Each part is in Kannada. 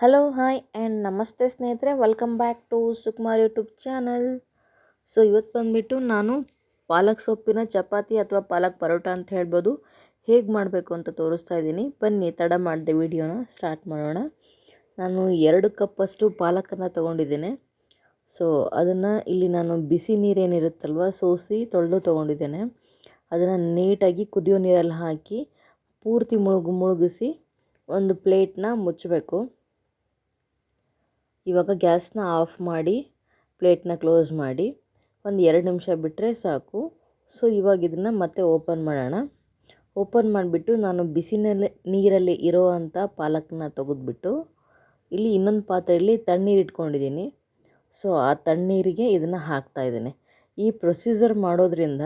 ಹಲೋ ಹಾಯ್ ಆ್ಯಂಡ್ ನಮಸ್ತೆ ಸ್ನೇಹಿತರೆ. Welcome back to Sukumar YouTube channel so ಇವತ್ತು ಬಂದುಬಿಟ್ಟು ನಾನು ಪಾಲಕ್ ಸೊಪ್ಪಿನ ಚಪಾತಿ ಅಥವಾ ಪಾಲಕ್ ಪರೋಟ ಅಂತ ಹೇಳ್ಬೋದು. ಹೇಗೆ ಮಾಡಬೇಕು ಅಂತ ತೋರಿಸ್ತಾ ಇದ್ದೀನಿ. ಬನ್ನಿ, ತಡ ಮಾಡಿದೆ ವಿಡಿಯೋನ ಸ್ಟಾರ್ಟ್ ಮಾಡೋಣ. ನಾನು ಎರಡು ಕಪ್ಪಷ್ಟು ಪಾಲಕನ್ನು ತೊಗೊಂಡಿದ್ದೇನೆ. ಸೊ ಅದನ್ನು ಇಲ್ಲಿ ನಾನು ಬಿಸಿ ನೀರೇನಿರುತ್ತಲ್ವ, ಸೋಸಿ ತೊಳೆದು ತೊಗೊಂಡಿದ್ದೇನೆ. ಅದನ್ನು ನೀಟಾಗಿ ಕುದಿಯೋ ನೀರಲ್ಲಿ ಹಾಕಿ ಪೂರ್ತಿ ಮುಳುಗು ಮುಳುಗಿಸಿ ಒಂದು ಪ್ಲೇಟ್ನ ಮುಚ್ಚಬೇಕು. ಇವಾಗ ಗ್ಯಾಸ್ನ ಆಫ್ ಮಾಡಿ, ಪ್ಲೇಟ್ನ ಕ್ಲೋಸ್ ಮಾಡಿ, ಒಂದು ಎರಡು ನಿಮಿಷ ಬಿಟ್ಟರೆ ಸಾಕು. ಸೊ, ಇವಾಗ ಇದನ್ನು ಮತ್ತೆ ಓಪನ್ ಮಾಡೋಣ. ಓಪನ್ ಮಾಡಿಬಿಟ್ಟು ನಾನು ಬಿಸಿನಲ್ಲಿ, ನೀರಲ್ಲಿ ಇರೋ ಪಾಲಕ್ನ ತೆಗೆದ್ಬಿಟ್ಟು, ಇಲ್ಲಿ ಇನ್ನೊಂದು ಪಾತ್ರೆಯಲ್ಲಿ ತಣ್ಣೀರು ಇಟ್ಕೊಂಡಿದ್ದೀನಿ. ಸೊ, ಆ ತಣ್ಣೀರಿಗೆ ಇದನ್ನು ಹಾಕ್ತಾಯಿದ್ದೀನಿ ಈ ಪ್ರೊಸೀಜರ್ ಮಾಡೋದ್ರಿಂದ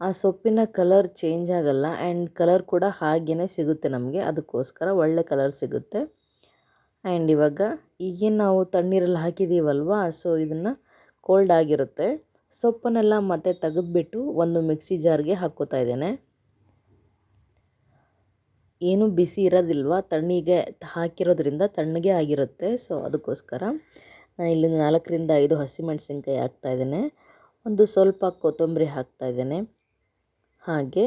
ಆ ಸೊಪ್ಪಿನ ಕಲರ್ ಚೇಂಜ್ ಆಗಲ್ಲ, ಆ್ಯಂಡ್ ಕಲರ್ ಕೂಡ ಹಾಗೇ ಸಿಗುತ್ತೆ ನಮಗೆ. ಅದಕ್ಕೋಸ್ಕರ ಒಳ್ಳೆ ಕಲರ್ ಸಿಗುತ್ತೆ. ಆ್ಯಂಡ್ ಇವಾಗ ಈಗೇನು ನಾವು ತಣ್ಣೀರಲ್ಲಿ ಹಾಕಿದ್ದೀವಲ್ವ, ಸೊ ಇದನ್ನು ಕೋಲ್ಡ್ ಆಗಿರುತ್ತೆ. ಸೊಪ್ಪನ್ನೆಲ್ಲ ಮತ್ತೆ ತೆಗೆದ್ಬಿಟ್ಟು ಒಂದು ಮಿಕ್ಸಿ ಜಾರ್ಗೆ ಹಾಕ್ಕೋತಾ ಇದ್ದೇನೆ. ಏನು ಬಿಸಿ ಇರೋದಿಲ್ವ, ತಣ್ಣಿಗೆ ಹಾಕಿರೋದ್ರಿಂದ ತಣ್ಣಗೆ ಆಗಿರುತ್ತೆ, ಸೊ ಅದಕ್ಕೋಸ್ಕರ ನಾನು ಇಲ್ಲಿ ನಾಲ್ಕರಿಂದ ಐದು ಹಸಿಮೆಣಸಿನ್ಕಾಯಿ ಹಾಕ್ತಾಯಿದ್ದೇನೆ ಒಂದು ಸ್ವಲ್ಪ ಕೊತ್ತಂಬರಿ ಹಾಕ್ತಾಯಿದ್ದೇನೆ ಹಾಗೆ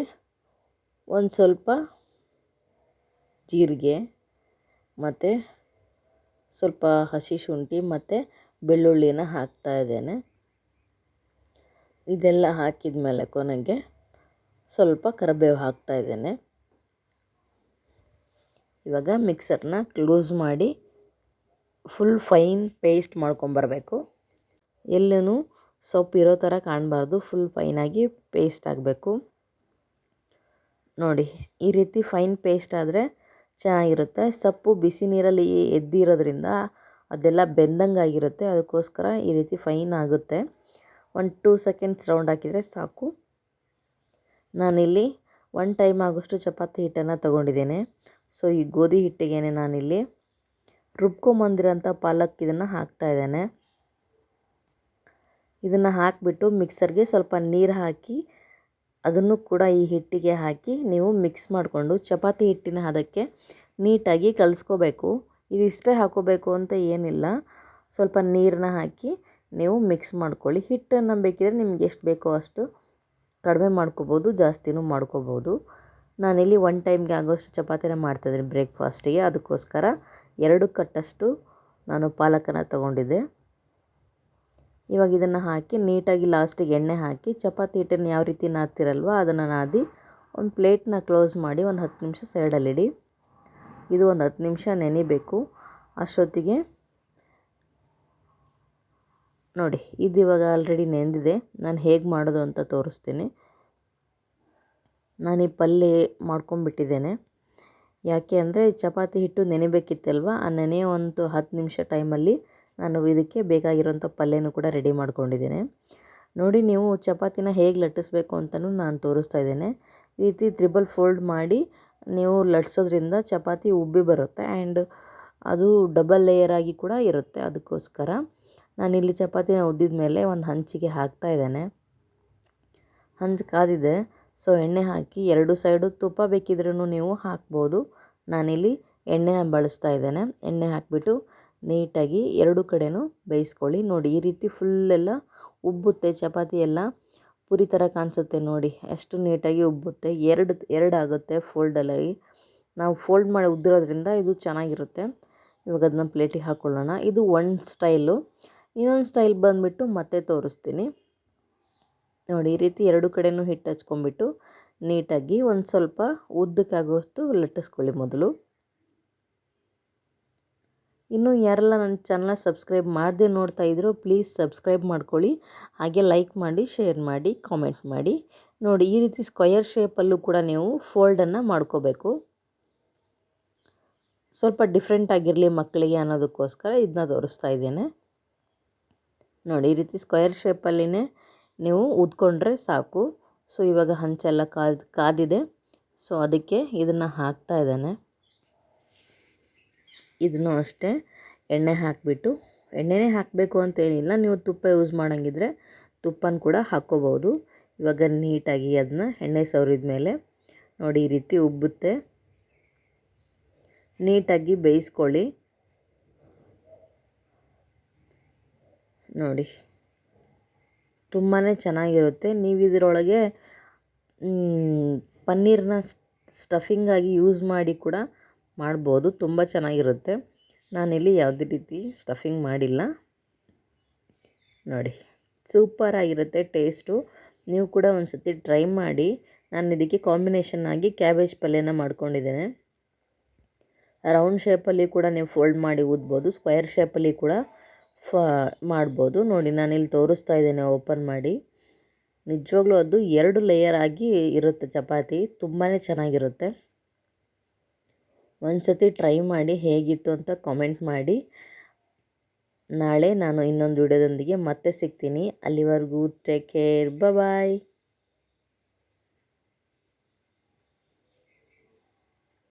ಒಂದು ಸ್ವಲ್ಪ ಜೀರಿಗೆ ಮತ್ತು ಸ್ವಲ್ಪ ಹಸಿ ಶುಂಠಿ ಮತ್ತು ಬೆಳ್ಳುಳ್ಳಿನ ಹಾಕ್ತಾ ಇದೆಲ್ಲ ಹಾಕಿದ ಮೇಲೆ ಕೊನೆಗೆ ಸ್ವಲ್ಪ ಕರಿಬೇವು ಹಾಕ್ತಾ ಇದ್ದೇನೆ. ಇವಾಗ ಮಿಕ್ಸರ್ನ ಕ್ಲೋಸ್ ಮಾಡಿ ಫುಲ್ ಫೈನ್ ಪೇಸ್ಟ್ ಮಾಡ್ಕೊಂಬರಬೇಕು ಎಲ್ಲೂ ಸೊಪ್ಪು ಇರೋ ಥರ ಕಾಣಬಾರ್ದು, ಫುಲ್ ಫೈನಾಗಿ ಪೇಸ್ಟ್ ಆಗಬೇಕು. ನೋಡಿ, ಈ ರೀತಿ ಫೈನ್ ಪೇಸ್ಟ್ ಆದರೆ ಚೆನ್ನಾಗಿರುತ್ತೆ. ಸೊಪ್ಪು ಬಿಸಿ ನೀರಲ್ಲಿ ಎದ್ದಿರೋದ್ರಿಂದ ಅದೆಲ್ಲ ಬೆಂದಂಗೆ ಆಗಿರುತ್ತೆ ಅದಕ್ಕೋಸ್ಕರ ಈ ರೀತಿ ಫೈನ್ ಆಗುತ್ತೆ. ಒಂದು ಟೂ ಸೆಕೆಂಡ್ಸ್ ರೌಂಡ್ ಹಾಕಿದರೆ ಸಾಕು. ನಾನಿಲ್ಲಿ ಒನ್ ಟೈಮ್ ಆಗೋಷ್ಟು ಚಪಾತಿ ಹಿಟ್ಟನ್ನು ತೊಗೊಂಡಿದ್ದೇನೆ. ಸೊ, ಈ ಗೋಧಿ ಹಿಟ್ಟಿಗೆ ನಾನಿಲ್ಲಿ ರುಬ್ಕೊಂಬಂದಿರೋಂಥ ಪಾಲಕ್ ಇದನ್ನು ಹಾಕ್ತಾಯಿದ್ದೇನೆ ಇದನ್ನು ಹಾಕಿಬಿಟ್ಟು ಮಿಕ್ಸರ್ಗೆ ಸ್ವಲ್ಪ ನೀರು ಹಾಕಿ ಅದನ್ನು ಕೂಡ ಈ ಹಿಟ್ಟಿಗೆ ಹಾಕಿ ನೀವು ಮಿಕ್ಸ್ ಮಾಡಿಕೊಂಡು ಚಪಾತಿ ಹಿಟ್ಟಿನ ಹದಕ್ಕೆ ನೀಟಾಗಿ ಕಲಿಸ್ಕೋಬೇಕು. ಇದಿಷ್ಟೇ ಹಾಕೋಬೇಕು ಅಂತ ಏನಿಲ್ಲ. ಸ್ವಲ್ಪ ನೀರನ್ನ ಹಾಕಿ ನೀವು ಮಿಕ್ಸ್ ಮಾಡ್ಕೊಳ್ಳಿ. ಹಿಟ್ಟನ್ನು ಬೇಕಿದ್ರೆ ನಿಮ್ಗೆ ಎಷ್ಟು ಬೇಕೋ ಅಷ್ಟು ಕಡಿಮೆ ಮಾಡ್ಕೋಬೋದು, ಜಾಸ್ತಿನೂ ಮಾಡ್ಕೋಬೋದು. ನಾನಿಲ್ಲಿ ಒನ್ ಟೈಮ್ಗೆ ಆಗೋಷ್ಟು ಚಪಾತಿನ ಮಾಡ್ತಾಯಿದ್ದೀನಿ ಬ್ರೇಕ್ಫಾಸ್ಟಿಗೆ ಅದಕ್ಕೋಸ್ಕರ ಎರಡು ಕಟ್ಟಷ್ಟು ನಾನು ಪಾಲಕನ ತೊಗೊಂಡಿದ್ದೆ. ಇವಾಗ ಇದನ್ನು ಹಾಕಿ ನೀಟಾಗಿ ಲಾಸ್ಟಿಗೆ ಎಣ್ಣೆ ಹಾಕಿ ಚಪಾತಿ ಹಿಟ್ಟನ್ನು ಯಾವ ರೀತಿ ನಾದ್ತಿರಲ್ವ ಅದನ್ನು ನಾದಿ ಒಂದು ಪ್ಲೇಟ್ನ ಕ್ಲೋಸ್ ಮಾಡಿ ಒಂದು ಹತ್ತು ನಿಮಿಷ ಸೈಡಲ್ಲಿಡಿ ಇದು ಒಂದು ಹತ್ತು ನಿಮಿಷ ನೆನಿಬೇಕು. ಅಷ್ಟೊತ್ತಿಗೆ ನೋಡಿ, ಇದು ಇವಾಗ ಆಲ್ರೆಡಿ ನೆಂದಿದೆ. ನಾನು ಹೇಗೆ ಮಾಡೋದು ಅಂತ ತೋರಿಸ್ತೀನಿ. ನಾನು ಈ ಪಲ್ಯ ಮಾಡ್ಕೊಂಬಿಟ್ಟಿದ್ದೇನೆ ಯಾಕೆ ಅಂದರೆ ಚಪಾತಿ ಹಿಟ್ಟು ನೆನೆಬೇಕಿತ್ತಲ್ವ? ಆ ನೆನೆ ಒಂದು ಹತ್ತು ನಿಮಿಷ ಟೈಮಲ್ಲಿ ನಾನು ಇದಕ್ಕೆ ಬೇಕಾಗಿರೋಂಥ ಪಲ್ಯನೂ ಕೂಡ ರೆಡಿ ಮಾಡ್ಕೊಂಡಿದ್ದೇನೆ. ನೋಡಿ, ನೀವು ಚಪಾತಿನ ಹೇಗೆ ಲಟ್ಟಿಸ್ಬೇಕು ಅಂತಲೂ ನಾನು ತೋರಿಸ್ತಾ ಇದ್ದೇನೆ. ಈ ರೀತಿ ತ್ರಿಬಲ್ ಫೋಲ್ಡ್ ಮಾಡಿ ನೀವು ಲಟ್ಸೋದ್ರಿಂದ ಚಪಾತಿ ಉಬ್ಬಿ ಬರುತ್ತೆ ಆ್ಯಂಡ್ ಅದು ಡಬಲ್ ಲೇಯರ್ ಆಗಿ ಕೂಡ ಇರುತ್ತೆ ಅದಕ್ಕೋಸ್ಕರ. ನಾನಿಲ್ಲಿ ಚಪಾತಿನ ಉದ್ದಿದ ಮೇಲೆ ಒಂದು ಹಂಚಿಗೆ ಹಾಕ್ತಾ ಇದ್ದೇನೆ. ಹಂಚು ಕಾದಿದೆ. ಸೊ, ಎಣ್ಣೆ ಹಾಕಿ ಎರಡು ಸೈಡು ತುಪ್ಪ ಬೇಕಿದ್ರೂ ನೀವು ಹಾಕ್ಬೋದು. ನಾನಿಲ್ಲಿ ಎಣ್ಣೆನ ಬಳಸ್ತಾ ಇದ್ದೇನೆ. ಎಣ್ಣೆ ಹಾಕಿಬಿಟ್ಟು ನೀಟಾಗಿ ಎರಡು ಕಡೆಯೂ ಬೇಯಿಸ್ಕೊಳ್ಳಿ. ನೋಡಿ, ಈ ರೀತಿ ಫುಲ್ಲೆಲ್ಲ ಉಬ್ಬುತ್ತೆ, ಚಪಾತಿ ಎಲ್ಲ. ಪುರಿ ಥರ ಕಾಣಿಸುತ್ತೆ ನೋಡಿ ಎಷ್ಟು ನೀಟಾಗಿ ಉಬ್ಬುತ್ತೆ. ಎರಡು ಎರಡು ಆಗುತ್ತೆ ಫೋಲ್ಡಲ್ಲಾಗಿ ನಾವು ಫೋಲ್ಡ್ ಮಾಡಿ ಉದ್ದಿರೋದ್ರಿಂದ ಇದು ಚೆನ್ನಾಗಿರುತ್ತೆ. ಇವಾಗ ಅದನ್ನ ಪ್ಲೇಟಿಗೆ ಹಾಕ್ಕೊಳ್ಳೋಣ ಇದು ಒಂದು ಸ್ಟೈಲು ಇನ್ನೊಂದು ಸ್ಟೈಲ್ ಬಂದುಬಿಟ್ಟು ಮತ್ತೆ ತೋರಿಸ್ತೀನಿ. ನೋಡಿ, ಈ ರೀತಿ ಎರಡು ಕಡೆಯೂ ಹಿಟ್ಟು ಹಚ್ಕೊಂಬಿಟ್ಟು ನೀಟಾಗಿ ಒಂದು ಸ್ವಲ್ಪ ಉದ್ದಕ್ಕಾಗುವಷ್ಟು ಲಟ್ಟಿಸ್ಕೊಳ್ಳಿ ಮೊದಲು. ಇನ್ನು ಯಾರೆಲ್ಲ ನನ್ನ ಚಾನಲ್ನ ಸಬ್ಸ್ಕ್ರೈಬ್ ಮಾಡದೆ ನೋಡ್ತಾ ಇದ್ದರೂ ಪ್ಲೀಸ್ ಸಬ್ಸ್ಕ್ರೈಬ್ ಮಾಡ್ಕೊಳ್ಳಿ. ಹಾಗೆ ಲೈಕ್ ಮಾಡಿ, ಶೇರ್ ಮಾಡಿ, ಕಾಮೆಂಟ್ ಮಾಡಿ. ನೋಡಿ, ಈ ರೀತಿ ಸ್ಕ್ವಯರ್ ಶೇಪಲ್ಲೂ ಕೂಡ ನೀವು ಫೋಲ್ಡನ್ನು ಮಾಡ್ಕೋಬೇಕು. ಸ್ವಲ್ಪ ಡಿಫ್ರೆಂಟ್ ಆಗಿರಲಿ ಮಕ್ಕಳಿಗೆ ಅನ್ನೋದಕ್ಕೋಸ್ಕರ ಇದನ್ನ ತೋರಿಸ್ತಾ ಇದ್ದೇನೆ. ನೋಡಿ, ಈ ರೀತಿ ಸ್ಕ್ವಯರ್ ಶೇಪಲ್ಲಿನೇ ನೀವು ಉದ್ಕೊಂಡ್ರೆ ಸಾಕು. ಸೊ, ಇವಾಗ ಹಂಚೆಲ್ಲ ಕಾದ್, ಕಾದಿದೆ. ಸೊ, ಅದಕ್ಕೆ ಇದನ್ನು ಹಾಕ್ತಾ ಇದ್ದೇನೆ. ಇದನ್ನು ಅಷ್ಟೇ ಎಣ್ಣೆ ಹಾಕಿಬಿಟ್ಟು, ಎಣ್ಣೆನೇ ಹಾಕಬೇಕು ಅಂತೇನಿಲ್ಲ ನೀವು ತುಪ್ಪ ಯೂಸ್ ಮಾಡೋಂಗಿದ್ರೆ ತುಪ್ಪನ ಕೂಡ ಹಾಕ್ಕೋಬೋದು. ಇವಾಗ ನೀಟಾಗಿ ಅದನ್ನ ಎಣ್ಣೆ ಸವರಿದ ಮೇಲೆ ನೋಡಿ ಈ ರೀತಿ ಉಬ್ಬುತ್ತೆ. ನೀಟಾಗಿ ಬೇಯಿಸ್ಕೊಳ್ಳಿ. ನೋಡಿ ತುಂಬಾ ಚೆನ್ನಾಗಿರುತ್ತೆ. ನೀವು ಇದರೊಳಗೆ ಪನ್ನೀರನ್ನ ಸ್ಟಫಿಂಗಾಗಿ ಯೂಸ್ ಮಾಡಿ ಕೂಡ ಮಾಡ್ಬೋದು. ತುಂಬ ಚೆನ್ನಾಗಿರುತ್ತೆ. ನಾನಿಲ್ಲಿ ಯಾವುದೇ ರೀತಿ ಸ್ಟಫಿಂಗ್ ಮಾಡಿಲ್ಲ. ನೋಡಿ ಸೂಪರಾಗಿರುತ್ತೆ ಟೇಸ್ಟು ನೀವು ಕೂಡ ಒಂದು ಸತಿ ಟ್ರೈ ಮಾಡಿ. ನಾನು ಇದಕ್ಕೆ ಕಾಂಬಿನೇಷನ್ ಆಗಿ ಕ್ಯಾಬೇಜ್ ಪಲ್ಯನ ಮಾಡ್ಕೊಂಡಿದ್ದೇನೆ. ರೌಂಡ್ ಶೇಪಲ್ಲಿ ಕೂಡ ನೀವು ಫೋಲ್ಡ್ ಮಾಡಿ ಊದ್ಬೋದು. ಸ್ಕ್ವೇರ್ ಶೇಪಲ್ಲಿ ಕೂಡ ಫ, ಮಾಡ್ಬೋದು. ನೋಡಿ, ನಾನಿಲ್ಲಿ ತೋರಿಸ್ತಾ ಇದ್ದೇನೆ ಓಪನ್ ಮಾಡಿ. ನಿಜವಾಗ್ಲೂ ಅದು ಎರಡು ಲೇಯರ್ ಆಗಿ ಇರುತ್ತೆ ಚಪಾತಿ. ತುಂಬಾ ಚೆನ್ನಾಗಿರುತ್ತೆ. ಒಂದು ಸತಿ ಟ್ರೈ ಮಾಡಿ ಹೇಗಿತ್ತು ಅಂತ ಕಾಮೆಂಟ್ ಮಾಡಿ. ನಾಳೆ ನಾನು ಇನ್ನೊಂದು ವಿಡಿಯೋದೊಂದಿಗೆ ಮತ್ತೆ ಸಿಗ್ತೀನಿ. ಅಲ್ಲಿವರೆಗೂ ಟೇಕ್ ಕೇರ್ ಬಾಯ್